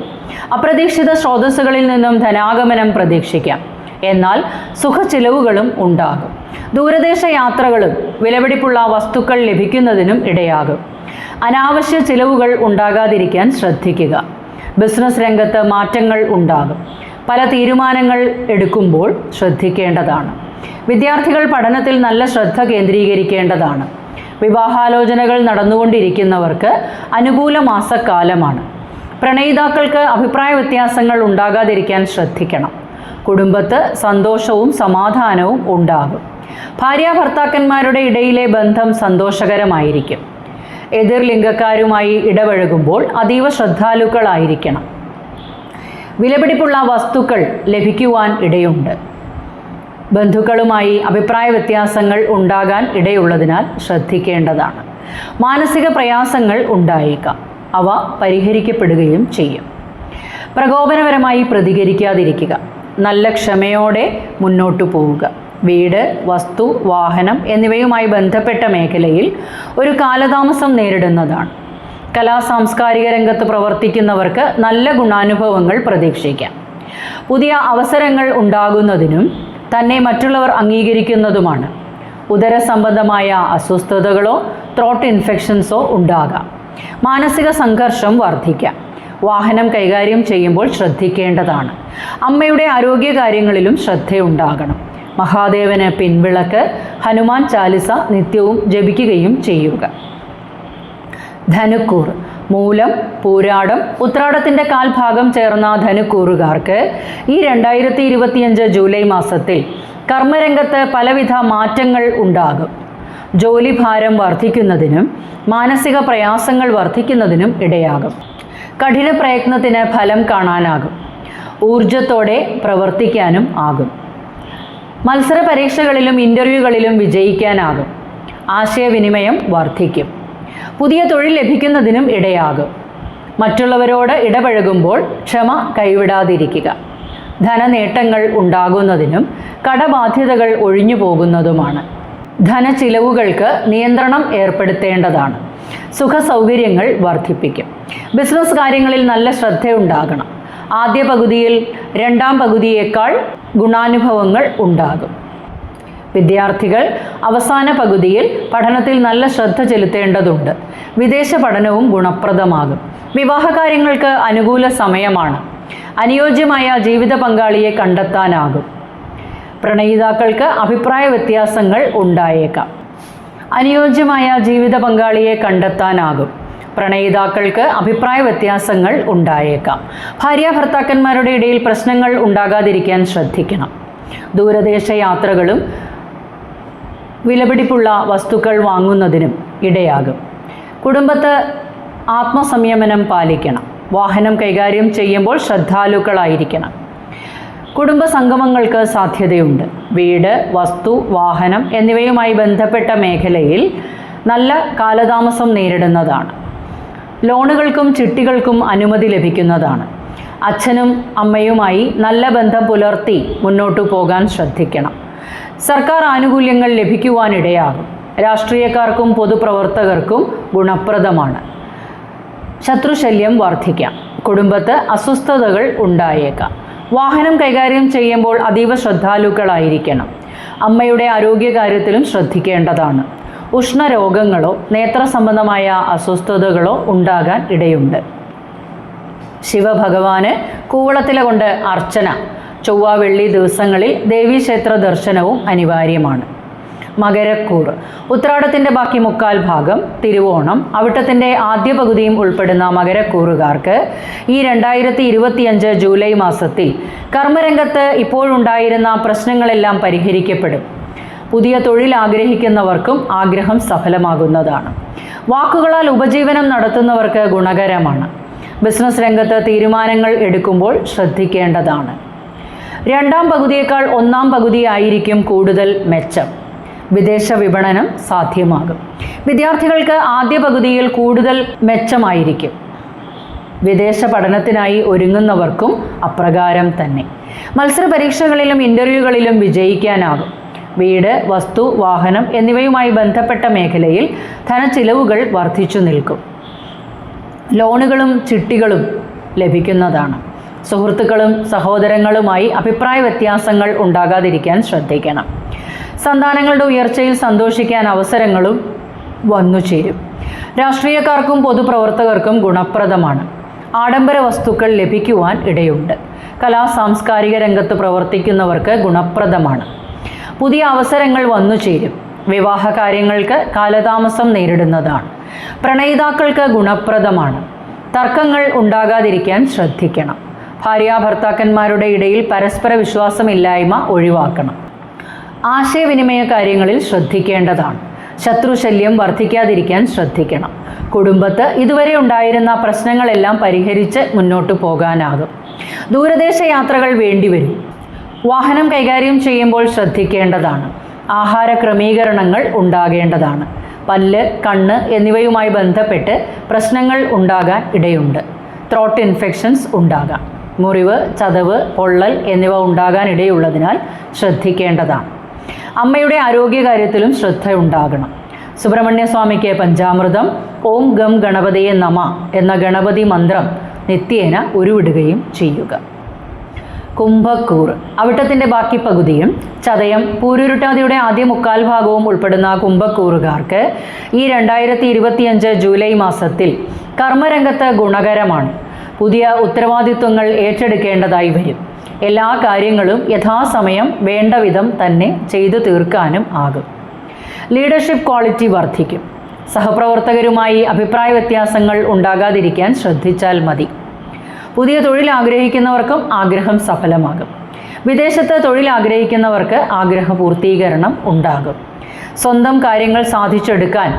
അപ്രതീക്ഷിത സ്രോതസ്സുകളിൽ നിന്നും ധനാഗമനം പ്രതീക്ഷിക്കാം. എന്നാൽ സുഖച്ചിലവുകളും ഉണ്ടാകും. ദൂരദേശ യാത്രകളും വിലപിടിപ്പുള്ള വസ്തുക്കൾ ലഭിക്കുന്നതിനും ഇടയാകും. അനാവശ്യ ചിലവുകൾ ഉണ്ടാകാതിരിക്കാൻ ശ്രദ്ധിക്കുക. ബിസിനസ് രംഗത്ത് മാറ്റങ്ങൾ ഉണ്ടാകും. പല തീരുമാനങ്ങൾ എടുക്കുമ്പോൾ ശ്രദ്ധിക്കേണ്ടതാണ്. വിദ്യാർത്ഥികൾ പഠനത്തിൽ നല്ല ശ്രദ്ധ കേന്ദ്രീകരിക്കേണ്ടതാണ്. വിവാഹാലോചനകൾ നടന്നുകൊണ്ടിരിക്കുന്നവർക്ക് അനുകൂല മാസക്കാലമാണ്. പ്രണയിതാക്കൾക്ക് അഭിപ്രായ വ്യത്യാസങ്ങൾ ഉണ്ടാകാതിരിക്കാൻ ശ്രദ്ധിക്കണം. കുടുംബത്ത് സന്തോഷവും സമാധാനവും ഉണ്ടാകും. ഭാര്യ ഭർത്താക്കന്മാരുടെ ഇടയിലെ ബന്ധം സന്തോഷകരമായിരിക്കും. എതിർ ലിംഗക്കാരുമായി ഇടപഴകുമ്പോൾ അതീവ ശ്രദ്ധാലുക്കളായിരിക്കണം. വിലപിടിപ്പുള്ള വസ്തുക്കൾ ലഭിക്കുവാൻ ഇടയുണ്ട്. ബന്ധുക്കളുമായി അഭിപ്രായ വ്യത്യാസങ്ങൾ ഉണ്ടാകാൻ ഇടയുള്ളതിനാൽ ശ്രദ്ധിക്കേണ്ടതാണ്. മാനസിക പ്രയാസങ്ങൾ ഉണ്ടായേക്കാം. അവ പരിഹരിക്കപ്പെടുകയും ചെയ്യും. പ്രകോപനപരമായി പ്രതികരിക്കാതിരിക്കുക. നല്ല ക്ഷമയോടെ മുന്നോട്ടു പോവുക. വീട് വസ്തു വാഹനം എന്നിവയുമായി ബന്ധപ്പെട്ട മേഖലയിൽ ഒരു കാലതാമസം നേരിടുന്നതാണ്. കലാ സാംസ്കാരിക രംഗത്ത് പ്രവർത്തിക്കുന്നവർക്ക് നല്ല ഗുണാനുഭവങ്ങൾ പ്രതീക്ഷിക്കാം. പുതിയ അവസരങ്ങൾ ഉണ്ടാകുന്നതിനും തന്നെ മറ്റുള്ളവർ അംഗീകരിക്കുന്നതുമാണ്. ഉദര സംബന്ധമായ അസ്വസ്ഥതകളോ ത്രോട്ട് ഇൻഫെക്ഷൻസോ ഉണ്ടാകാം. മാനസിക സംഘർഷം വർദ്ധിക്കാം. വാഹനം കൈകാര്യം ചെയ്യുമ്പോൾ ശ്രദ്ധിക്കേണ്ടതാണ്. അമ്മയുടെ ആരോഗ്യകാര്യങ്ങളിലും ശ്രദ്ധയുണ്ടാകണം. മഹാദേവന് പിൻവിളക്ക് ഹനുമാൻ ചാലിസ നിത്യവും ജപിക്കുകയും ചെയ്യുക. ധനുക്കൂർ. മൂലം പൂരാടം ഉത്രാടത്തിന്റെ കാൽഭാഗം ചേർന്ന ധനുക്കൂറുകാർക്ക് ഈ രണ്ടായിരത്തി ഇരുപത്തിയഞ്ച് ജൂലൈ മാസത്തിൽ കർമ്മരംഗത്ത് പലവിധ മാറ്റങ്ങൾ ഉണ്ടാകും. ജോലിഭാരം വർദ്ധിക്കുന്നതിനും മാനസിക പ്രയാസങ്ങൾ വർദ്ധിക്കുന്നതിനും ഇടയാകും. കഠിന പ്രയത്നത്തിന് ഫലം കാണാനാകും. ഊർജത്തോടെ പ്രവർത്തിക്കാനും ആകും. മത്സര പരീക്ഷകളിലും ഇന്റർവ്യൂകളിലും വിജയിക്കാനാകും. ആശയവിനിമയം വർദ്ധിക്കും പുതിയ തൊഴിൽ ലഭിക്കുന്നതിനും ഇടയാകും. മറ്റുള്ളവരോട് ഇടപഴകുമ്പോൾ ക്ഷമ കൈവിടാതിരിക്കുക. ധനനേട്ടങ്ങൾ ഉണ്ടാകുന്നതിനും കടബാധ്യതകൾ ഒഴിഞ്ഞു പോകുന്നതുമാണ്. ധനച്ചിലവുകൾക്ക് നിയന്ത്രണം ഏർപ്പെടുത്തേണ്ടതാണ്. സുഖ സൗകര്യങ്ങൾ വർദ്ധിപ്പിക്കും. ബിസിനസ് കാര്യങ്ങളിൽ നല്ല ശ്രദ്ധയുണ്ടാകണം. ആദ്യ പകുതിയിൽ രണ്ടാം പകുതിയേക്കാൾ ഗുണാനുഭവങ്ങൾ ഉണ്ടാകും. വിദ്യാർത്ഥികൾ അവസാന പകുതിയിൽ പഠനത്തിൽ നല്ല ശ്രദ്ധ ചെലുത്തേണ്ടതുണ്ട്. വിദേശ പഠനവും ഗുണപ്രദമാകും. വിവാഹകാര്യങ്ങൾക്ക് അനുകൂല സമയമാണ്. അനുയോജ്യമായ ജീവിത പങ്കാളിയെ കണ്ടെത്താനാകും. പ്രണയിതാക്കൾക്ക് അഭിപ്രായ വ്യത്യാസങ്ങൾ ഉണ്ടായേക്കാം. അനുയോജ്യമായ ജീവിത പങ്കാളിയെ കണ്ടെത്താനാകും. പ്രണയിതാക്കൾക്ക് അഭിപ്രായ വ്യത്യാസങ്ങൾ ഉണ്ടായേക്കാം. ഭാര്യ ഭർത്താക്കന്മാരുടെ ഇടയിൽ പ്രശ്നങ്ങൾ ഉണ്ടാകാതിരിക്കാൻ ശ്രദ്ധിക്കണം. ദൂരദേശ യാത്രകളും വിലപിടിപ്പുള്ള വസ്തുക്കൾ വാങ്ങുന്നതിനും ഇടയാകും. കുടുംബത്ത് ആത്മസംയമനം പാലിക്കണം. വാഹനം കൈകാര്യം ചെയ്യുമ്പോൾ ശ്രദ്ധാലുക്കളായിരിക്കണം. കുടുംബ സംഗമങ്ങൾക്ക് സാധ്യതയുണ്ട്. വീട് വസ്തു വാഹനം എന്നിവയുമായി ബന്ധപ്പെട്ട മേഖലയിൽ നല്ല കാലതാമസം നേരിടുന്നതാണ്. ലോണുകൾക്കും ചിട്ടികൾക്കും അനുമതി ലഭിക്കുന്നതാണ്. അച്ഛനും അമ്മയുമായി നല്ല ബന്ധം പുലർത്തി മുന്നോട്ടു പോകാൻ ശ്രദ്ധിക്കണം. സർക്കാർ ആനുകൂല്യങ്ങൾ ലഭിക്കുവാനിടയാകും. രാഷ്ട്രീയക്കാർക്കും പൊതുപ്രവർത്തകർക്കും ഗുണപ്രദമാണ്. ശത്രുശല്യം വർദ്ധിക്കാം. കുടുംബത്ത് അസ്വസ്ഥതകൾ ഉണ്ടായേക്കാം. വാഹനം കൈകാര്യം ചെയ്യുമ്പോൾ അതീവ ശ്രദ്ധാലുക്കളായിരിക്കണം. അമ്മയുടെ ആരോഗ്യകാര്യത്തിലും ശ്രദ്ധിക്കേണ്ടതാണ്. ഉഷ്ണരോഗങ്ങളോ നേത്ര സംബന്ധമായ അസ്വസ്ഥതകളോ ഉണ്ടാകാൻ ഇടയുണ്ട്. ശിവഭഗവാന് കൂവളത്തില കൊണ്ട് അർച്ചന. ചൊവ്വ വെള്ളി ദിവസങ്ങളിൽ ദേവീക്ഷേത്ര ദർശനവും അനിവാര്യമാണ്. മകരക്കൂർ. ഉത്രാടത്തിന്റെ ബാക്കി മുക്കാൽ ഭാഗം തിരുവോണം. അവിട്ടത്തിന്റെ ആദ്യ പകുതിയും ഉൾപ്പെടുന്ന മകരക്കൂറുകാർക്ക് ഈ രണ്ടായിരത്തി ഇരുപത്തിയഞ്ച് ജൂലൈ മാസത്തിൽ കർമ്മരംഗത്ത് ഇപ്പോഴുണ്ടായിരുന്ന പ്രശ്നങ്ങളെല്ലാം പരിഹരിക്കപ്പെടും. പുതിയ തൊഴിൽ ആഗ്രഹിക്കുന്നവർക്കും ആഗ്രഹം സഫലമാകുന്നതാണ്. വാക്കുകളാൽ ഉപജീവനം നടത്തുന്നവർക്ക് ഗുണകരമാണ്. ബിസിനസ് രംഗത്ത് തീരുമാനങ്ങൾ എടുക്കുമ്പോൾ ശ്രദ്ധിക്കേണ്ടതാണ്. രണ്ടാം പകുതിയേക്കാൾ ഒന്നാം പകുതിയായിരിക്കും കൂടുതൽ മെച്ചം. വിദേശ വിപണനം സാധ്യമാകും. വിദ്യാർത്ഥികൾക്ക് ആദ്യ പകുതിയിൽ കൂടുതൽ മെച്ചമായിരിക്കും. വിദേശ പഠനത്തിനായി ഒരുങ്ങുന്നവർക്കും അപ്രകാരം തന്നെ. മത്സര പരീക്ഷകളിലും ഇന്റർവ്യൂകളിലും വിജയിക്കാനാകും. വീട് വസ്തു വാഹനം എന്നിവയുമായി ബന്ധപ്പെട്ട മേഖലയിൽ ധനച്ചിലവുകൾ വർദ്ധിച്ചു നിൽക്കും. ലോണുകളും ചിട്ടികളും ലഭിക്കുന്നതാണ്. സുഹൃത്തുക്കളും സഹോദരങ്ങളുമായി അഭിപ്രായ വ്യത്യാസങ്ങൾ ഉണ്ടാകാതിരിക്കാൻ ശ്രദ്ധിക്കണം. സന്താനങ്ങളുടെ ഉയർച്ചയിൽ സന്തോഷിക്കാൻ അവസരങ്ങളും വന്നു ചേരും. രാഷ്ട്രീയക്കാർക്കും പൊതുപ്രവർത്തകർക്കും ഗുണപ്രദമാണ്. ആഡംബര വസ്തുക്കൾ ലഭിക്കുവാൻ ഇടയുണ്ട്. കലാ സാംസ്കാരിക രംഗത്ത് പ്രവർത്തിക്കുന്നവർക്ക് ഗുണപ്രദമാണ്. പുതിയ അവസരങ്ങൾ വന്നു ചേരും. വിവാഹ കാര്യങ്ങൾക്ക് കാലതാമസം നേരിടുന്നതാണ്. പ്രണയിതാക്കൾക്ക് ഗുണപ്രദമാണ്. തർക്കങ്ങൾ ഉണ്ടാകാതിരിക്കാൻ ശ്രദ്ധിക്കണം. ഭാര്യ ഭർത്താക്കന്മാരുടെ ഇടയിൽ പരസ്പര വിശ്വാസമില്ലായ്മ ഒഴിവാക്കണം. ആശയവിനിമയ കാര്യങ്ങളിൽ ശ്രദ്ധിക്കേണ്ടതാണ്. ശത്രുശല്യം വർദ്ധിക്കാതിരിക്കാൻ ശ്രദ്ധിക്കണം. കുടുംബത്ത് ഇതുവരെ ഉണ്ടായിരുന്ന പ്രശ്നങ്ങളെല്ലാം പരിഹരിച്ച് മുന്നോട്ട് പോകാനാകും. ദൂരദേശ യാത്രകൾ വേണ്ടിവരും. വാഹനം കൈകാര്യം ചെയ്യുമ്പോൾ ശ്രദ്ധിക്കേണ്ടതാണ്. ആഹാര ക്രമീകരണങ്ങൾ ഉണ്ടാകേണ്ടതാണ്. പല്ല് കണ്ണ് എന്നിവയുമായി ബന്ധപ്പെട്ട് പ്രശ്നങ്ങൾ ഉണ്ടാകാൻ ഇടയുണ്ട്. ത്രോട്ട് ഇൻഫെക്ഷൻസ് ഉണ്ടാകാം. മുറിവ് ചതവ് പൊള്ളൽ എന്നിവ ഉണ്ടാകാനിടയുള്ളതിനാൽ ശ്രദ്ധിക്കേണ്ടതാണ്. അമ്മയുടെ ആരോഗ്യകാര്യത്തിലും ശ്രദ്ധ ഉണ്ടാകണം സുബ്രഹ്മണ്യ സ്വാമിക്ക് പഞ്ചാമൃതം ഓം ഗം ഗണപതിയെ നമ എന്ന ഗണപതി മന്ത്രം നിത്യേന ഉരുവിടുകയും ചെയ്യുക. കുംഭക്കൂർ അവിട്ടത്തിന്റെ ബാക്കി പകുതിയും ചതയം പൂരുരുട്ടാതിയുടെ ആദ്യ മുക്കാൽ ഭാഗവും ഉൾപ്പെടുന്ന കുംഭക്കൂറുകാർക്ക് ഈ രണ്ടായിരത്തി ഇരുപത്തിയഞ്ച് ജൂലൈ മാസത്തിൽ കർമ്മരംഗത്ത് ഗുണകരമാണ്. പുതിയ ഉത്തരവാദിത്വങ്ങൾ ഏറ്റെടുക്കേണ്ടതായി വരും. എല്ലാ കാര്യങ്ങളും യഥാസമയം വേണ്ട വിധം തന്നെ ചെയ്തു തീർക്കാനും ആകും. ലീഡർഷിപ്പ് ക്വാളിറ്റി വർദ്ധിക്കും. സഹപ്രവർത്തകരുമായി അഭിപ്രായ വ്യത്യാസങ്ങൾ ഉണ്ടാകാതിരിക്കാൻ ശ്രദ്ധിച്ചാൽ മതി. പുതിയ തൊഴിൽ ആഗ്രഹിക്കുന്നവർക്കും ആഗ്രഹം സഫലമാകും. വിദേശത്ത് തൊഴിൽ ആഗ്രഹിക്കുന്നവർക്ക് ആഗ്രഹ പൂർത്തീകരണം ഉണ്ടാകും. സ്വന്തം കാര്യങ്ങൾ സാധിച്ചെടുക്കാൻ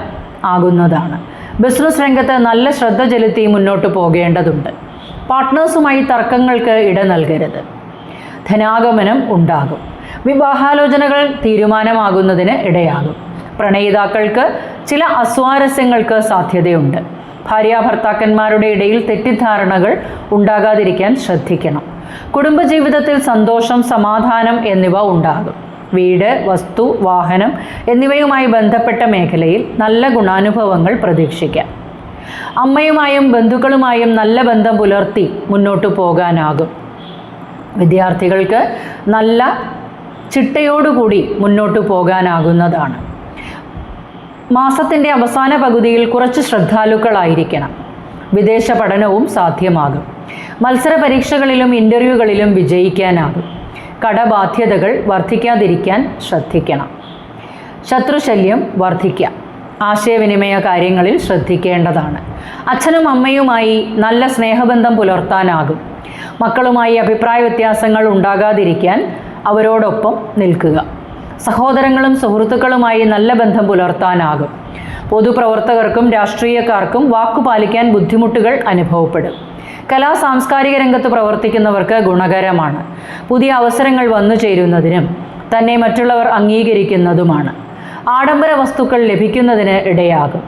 ആകുന്നതാണ്. ബിസിനസ് രംഗത്ത് നല്ല ശ്രദ്ധ ചെലുത്തി മുന്നോട്ട് പോകേണ്ടതുണ്ട്. പാർട്ട്നേഴ്സുമായി തർക്കങ്ങൾക്ക് ഇട നൽകരുത്. ധനാഗമനം ഉണ്ടാകും. വിവാഹാലോചനകൾ തീരുമാനമാകുന്നതിന് ഇടയാകും. പ്രണയിതാക്കൾക്ക് ചില അസ്വാരസ്യങ്ങൾക്ക് സാധ്യതയുണ്ട്. ഭാര്യാഭർത്താക്കന്മാരുടെ ഇടയിൽ തെറ്റിദ്ധാരണകൾ ഉണ്ടാകാതിരിക്കാൻ ശ്രദ്ധിക്കണം. കുടുംബജീവിതത്തിൽ സന്തോഷം സമാധാനം എന്നിവ ഉണ്ടാകും. വീട് വസ്തു വാഹനം എന്നിവയുമായി ബന്ധപ്പെട്ട മേഖലയിൽ നല്ല ഗുണാനുഭവങ്ങൾ പ്രതീക്ഷിക്കാം. അമ്മയുമായും ബന്ധുക്കളുമായും നല്ല ബന്ധം പുലർത്തി മുന്നോട്ട് പോകാനാകും. വിദ്യാർത്ഥികൾക്ക് നല്ല ചിട്ടയോടുകൂടി മുന്നോട്ട് പോകാനാകുന്നതാണ്. മാസത്തിന്റെ അവസാന പകുതിയിൽ കുറച്ച് ശ്രദ്ധാലുക്കളായിരിക്കണം. വിദേശ പഠനവും സാധ്യമാകും. മത്സര പരീക്ഷകളിലും ഇന്റർവ്യൂകളിലും വിജയിക്കാനാകും. കടബാധ്യതകൾ വർദ്ധിക്കാതിരിക്കാൻ ശ്രദ്ധിക്കണം. ശത്രുശല്യം വർദ്ധിക്കാം. ആശയവിനിമയ കാര്യങ്ങളിൽ ശ്രദ്ധിക്കേണ്ടതാണ്. അച്ഛനും അമ്മയുമായി നല്ല സ്നേഹബന്ധം പുലർത്താനാകും. മക്കളുമായി അഭിപ്രായ വ്യത്യാസങ്ങൾ ഉണ്ടാകാതിരിക്കാൻ അവരോടൊപ്പം നിൽക്കുക. സഹോദരങ്ങളും സുഹൃത്തുക്കളുമായി നല്ല ബന്ധം പുലർത്താനാകും. പൊതുപ്രവർത്തകർക്കും രാഷ്ട്രീയക്കാർക്കും വാക്കുപാലിക്കാൻ ബുദ്ധിമുട്ടുകൾ അനുഭവപ്പെടും. കലാ സാംസ്കാരിക രംഗത്ത് പ്രവർത്തിക്കുന്നവർക്ക് ഗുണകരമാണ്. പുതിയ അവസരങ്ങൾ വന്നു ചേരുന്നതിനും തന്നെ മറ്റുള്ളവർ അംഗീകരിക്കുന്നതുമാണ്. ആഡംബര വസ്തുക്കൾ ലഭിക്കുന്നതിന് ഇടയാകും.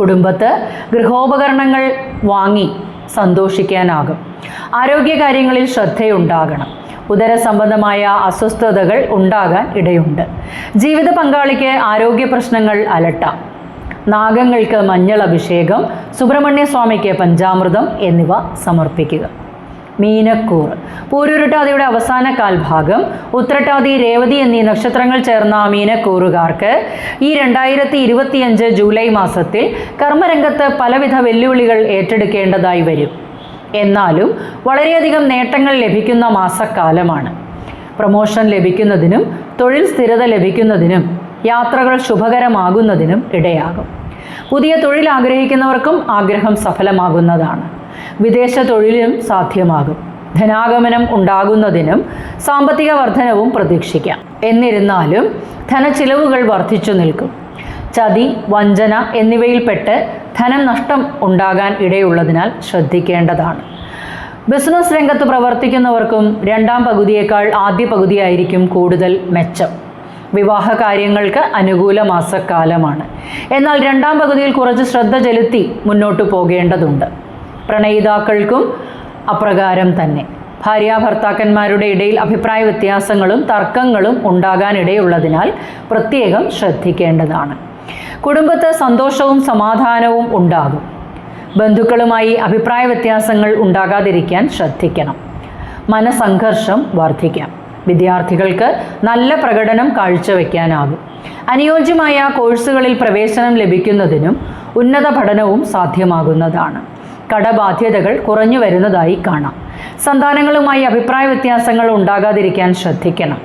കുടുംബത്ത് ഗൃഹോപകരണങ്ങൾ വാങ്ങി സന്തോഷിക്കാനാകും. ആരോഗ്യകാര്യങ്ങളിൽ ശ്രദ്ധയുണ്ടാകണം. ഉദര സംബന്ധമായ അസ്വസ്ഥതകൾ ഉണ്ടാകാൻ ഇടയുണ്ട്. ജീവിത പങ്കാളിക്ക് ആരോഗ്യ പ്രശ്നങ്ങൾ അലട്ടാം. നാഗങ്ങൾക്ക് മഞ്ഞൾ അഭിഷേകം സുബ്രഹ്മണ്യ സ്വാമിക്ക് പഞ്ചാമൃതം എന്നിവ സമർപ്പിക്കുക. മീനക്കൂർ. പൂരുരുട്ടാതിയുടെ അവസാന കാൽഭാഗം ഉത്രട്ടാതി രേവതി എന്നീ നക്ഷത്രങ്ങൾ ചേർന്ന മീനക്കൂറുകാർക്ക് ഈ രണ്ടായിരത്തി ഇരുപത്തിയഞ്ച് ജൂലൈ മാസത്തിൽ കർമ്മരംഗത്ത് പലവിധ വെല്ലുവിളികൾ ഏറ്റെടുക്കേണ്ടതായി വരും. എന്നാലും വളരെയധികം നേട്ടങ്ങൾ ലഭിക്കുന്ന മാസക്കാലമാണ്. പ്രൊമോഷൻ ലഭിക്കുന്നതിനും തൊഴിൽ സ്ഥിരത ലഭിക്കുന്നതിനും യാത്രകൾ ശുഭകരമാകുന്നതിനും ഇടയാകും. പുതിയ തൊഴിൽ ആഗ്രഹിക്കുന്നവർക്കും ആഗ്രഹം സഫലമാകുന്നതാണ്. വിദേശ തൊഴിലും സാധ്യമാകും. ധനാഗമനം ഉണ്ടാകുന്നതിനും സാമ്പത്തിക വർധനവും പ്രതീക്ഷിക്കാം. എന്നിരുന്നാലും ധനച്ചിലവുകൾ വർദ്ധിച്ചു നിൽക്കും. ചതി വഞ്ചന എന്നിവയിൽപ്പെട്ട് ധനം നഷ്ടം ഉണ്ടാകാൻ ഇടയുള്ളതിനാൽ ശ്രദ്ധിക്കേണ്ടതാണ്. ബിസിനസ് രംഗത്ത് പ്രവർത്തിക്കുന്നവർക്കും രണ്ടാം പകുതിയേക്കാൾ ആദ്യ പകുതിയായിരിക്കും കൂടുതൽ മെച്ചം. വിവാഹ കാര്യങ്ങൾക്ക് അനുകൂല മാസക്കാലമാണ്. എന്നാൽ രണ്ടാം പകുതിയിൽ കുറച്ച് ശ്രദ്ധ ചെലുത്തി മുന്നോട്ട് പോകേണ്ടതുണ്ട്. പ്രണയിതാക്കൾക്കും അപ്രകാരം തന്നെ. ഭാര്യാഭർത്താക്കന്മാരുടെ ഇടയിൽ അഭിപ്രായ വ്യത്യാസങ്ങളും തർക്കങ്ങളും ഉണ്ടാകാനിടയുള്ളതിനാൽ പ്രത്യേകം ശ്രദ്ധിക്കേണ്ടതാണ്. കുടുംബത്ത് സന്തോഷവും സമാധാനവും ഉണ്ടാകും. ബന്ധുക്കളുമായി അഭിപ്രായ വ്യത്യാസങ്ങൾ ഉണ്ടാകാതിരിക്കാൻ ശ്രദ്ധിക്കണം. മനസംഘർഷം വർദ്ധിക്കാം. വിദ്യാർത്ഥികൾക്ക് നല്ല പ്രകടനം കാഴ്ചവെക്കാനാകും. അനുയോജ്യമായ കോഴ്സുകളിൽ പ്രവേശനം ലഭിക്കുന്നതിനും ഉന്നത പഠനവും സാധ്യമാകുന്നതാണ്. കടബാധ്യതകൾ കുറഞ്ഞു വരുന്നതായി കാണാം. സന്താനങ്ങളുമായി അഭിപ്രായ വ്യത്യാസങ്ങൾ ഉണ്ടാകാതിരിക്കാൻ ശ്രദ്ധിക്കണം.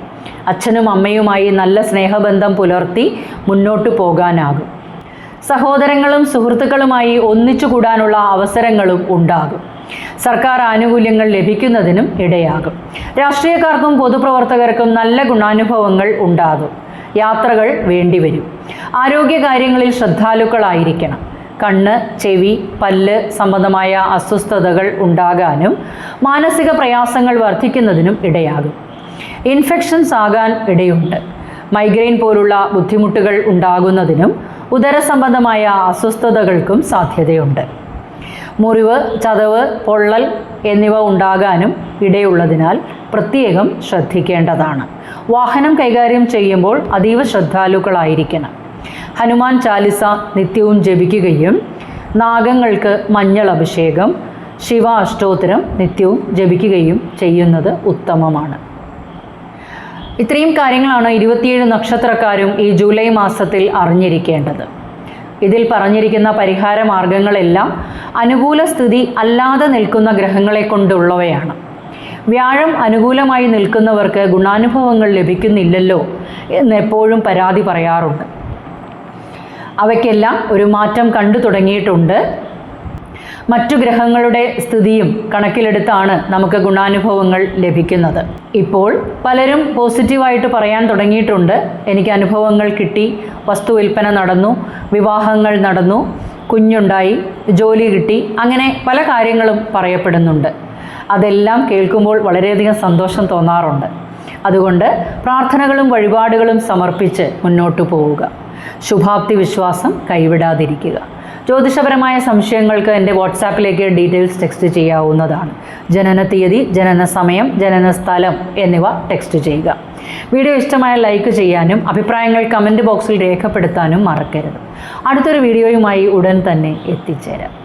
അച്ഛനും അമ്മയുമായി നല്ല സ്നേഹബന്ധം പുലർത്തി മുന്നോട്ടു പോകാനാകും. സഹോദരങ്ങളും സുഹൃത്തുക്കളുമായി ഒന്നിച്ചു കൂടാനുള്ള അവസരങ്ങളും ഉണ്ടാകും. സർക്കാർ ആനുകൂല്യങ്ങൾ ലഭിക്കുന്നതിനും ഇടയാകും. രാഷ്ട്രീയക്കാർക്കും പൊതുപ്രവർത്തകർക്കും നല്ല ഗുണാനുഭവങ്ങൾ ഉണ്ടാകും. യാത്രകൾ വേണ്ടിവരും. ആരോഗ്യകാര്യങ്ങളിൽ ശ്രദ്ധാലുക്കളായിരിക്കണം. കണ്ണ് ചെവി പല്ല് സംബന്ധമായ അസ്വസ്ഥതകൾ ഉണ്ടാകാനും മാനസിക പ്രയാസങ്ങൾ വർദ്ധിക്കുന്നതിനും ഇടയാകും. ഇൻഫെക്ഷൻസ് ആകാൻ ഇടയുണ്ട്. മൈഗ്രെയിൻ പോലുള്ള ബുദ്ധിമുട്ടുകൾ ഉണ്ടാകുന്നതിനും ഉദര സംബന്ധമായ അസ്വസ്ഥതകൾക്കും സാധ്യതയുണ്ട്. മുറിവ് ചതവ് പൊള്ളൽ എന്നിവ ഉണ്ടാകാനും ഇടയുള്ളതിനാൽ പ്രത്യേകം ശ്രദ്ധിക്കേണ്ടതാണ്. വാഹനം കൈകാര്യം ചെയ്യുമ്പോൾ അതീവ ശ്രദ്ധാലുക്കളായിരിക്കണം. ഹനുമാൻ ചാലിസ നിത്യവും ജപിക്കുകയും നാഗങ്ങൾക്ക് മഞ്ഞൾ അഭിഷേകം ശിവ അഷ്ടോത്തരം നിത്യവും ജപിക്കുകയും ചെയ്യുന്നത് ഉത്തമമാണ്. ഇത്രയും കാര്യങ്ങളാണ് ഇരുപത്തിയേഴ് നക്ഷത്രക്കാരും ഈ ജൂലൈ മാസത്തിൽ അറിഞ്ഞിരിക്കേണ്ടത്. ഇതിൽ പറഞ്ഞിരിക്കുന്ന പരിഹാര മാർഗങ്ങളെല്ലാം അനുകൂല സ്ഥിതി അല്ലാതെ നിൽക്കുന്ന ഗ്രഹങ്ങളെ കൊണ്ടുള്ളവയാണ്. വ്യാഴം അനുകൂലമായി നിൽക്കുന്നവർക്ക് ഗുണാനുഭവങ്ങൾ ലഭിക്കുന്നില്ലല്ലോ എന്ന് എപ്പോഴും പരാതി പറയാറുണ്ട്. അവയ്ക്കെല്ലാം ഒരു മാറ്റം കണ്ടു തുടങ്ങിയിട്ടുണ്ട്. മറ്റു ഗ്രഹങ്ങളുടെ സ്ഥിതിയും കണക്കിലെടുത്താണ് നമുക്ക് ഗുണാനുഭവങ്ങൾ ലഭിക്കുന്നത്. ഇപ്പോൾ പലരും പോസിറ്റീവായിട്ട് പറയാൻ തുടങ്ങിയിട്ടുണ്ട്. എനിക്ക് അനുഭവങ്ങൾ കിട്ടി വസ്തു വിൽപ്പന നടന്നു വിവാഹങ്ങൾ നടന്നു കുഞ്ഞുണ്ടായി ജോലി കിട്ടി അങ്ങനെ പല കാര്യങ്ങളും പറയപ്പെടുന്നുണ്ട്. അതെല്ലാം കേൾക്കുമ്പോൾ വളരെയധികം സന്തോഷം തോന്നാറുണ്ട്. അതുകൊണ്ട് പ്രാർത്ഥനകളും വഴിപാടുകളും സമർപ്പിച്ച് മുന്നോട്ട് പോവുക. ശുഭാപ്തി വിശ്വാസം കൈവിടാതിരിക്കുക. ജ്യോതിഷപരമായ സംശയങ്ങൾക്ക് എന്റെ വാട്സാപ്പിലേക്ക് ഡീറ്റെയിൽസ് ടെക്സ്റ്റ് ചെയ്യാവുന്നതാണ്. ജനന തീയതി ജനന സമയം ജനന സ്ഥലം എന്നിവ ടെക്സ്റ്റ് ചെയ്യുക. വീഡിയോ ഇഷ്ടമായ ലൈക്ക് ചെയ്യാനും അഭിപ്രായങ്ങൾ കമന്റ് ബോക്സിൽ രേഖപ്പെടുത്താനും മറക്കരുത്. അടുത്തൊരു വീഡിയോയുമായി ഉടൻ തന്നെ എത്തിച്ചേരാം.